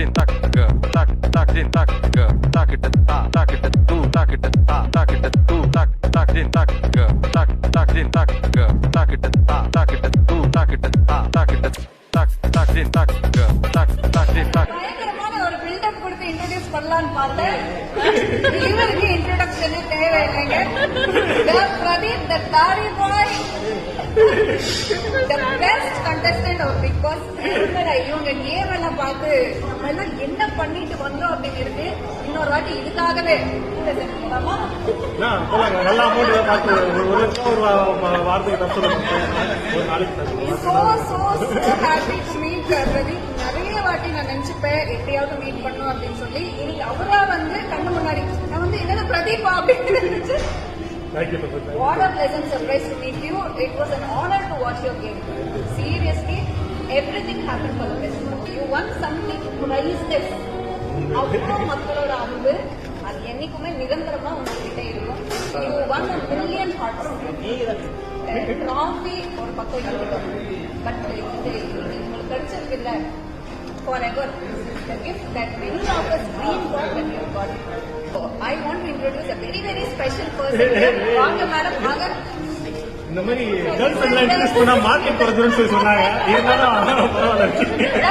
din tak ga tak tak din tak ga tak it ta tak it tu tak it ta tak it tu tak tak din tak ga tak tak din tak ga tak it ta tak it tu tak it ta tak it tak tak din tak ga tak tak din tak பயங்கரமான ஒரு build up கொடுத்து introduce பண்ணலாம்னு பார்த்தேன் இவருக்கு introduction தேவையில்லைங்க The Pradeep the தாடி boy contestant of Bigg Boss இவங்க name எல்லாம் பார்த்து நம்ம எல்லாம் என்ன பண்ணிட்டு வந்தோம் இருக்கு இன்னொரு வாட்டி இதுக்காகவே எல்லா அமௌண்ட் பார்த்து ஒரு நாளைக்கு நிறைய வாட்டி நான் நினைச்சுப்பேன் எப்படியாவது மீட் பண்ணும் அப்படின்னு சொல்லி. இன்னைக்கு அவரா வந்து கண்ணு முன்னாடி நான் வந்து என்னது பிரதீபா? அப்படின்னு நினைச்சு Thank you, thank you What a pleasant surprise to meet you. It was an honor to watch your game. Seriously, everything happened for the best. You. Won something priceless. அவ்வளோ மக்களோட அன்பு. அது என்னைக்குமே நிரந்தரமா உங்ககிட்ட இருக்கும். You won a million hearts trophy ஒரு பக்கம் இருக்கட்டும். பட் இது உங்களுக்கு கிடைச்சிருக்கு இல்ல forever the gift that many of us dream got very special person வாங்க மேடம் வாங்க. இந்த மாதிரி கேர்ள்ஸ் எல்லாம் இன்ட்ரெஸ்ட் பண்ணா மார்க்கெட் போறதுன்னு சொல்லி சொன்னாங்க. இருந்தாலும் பரவாயில்ல.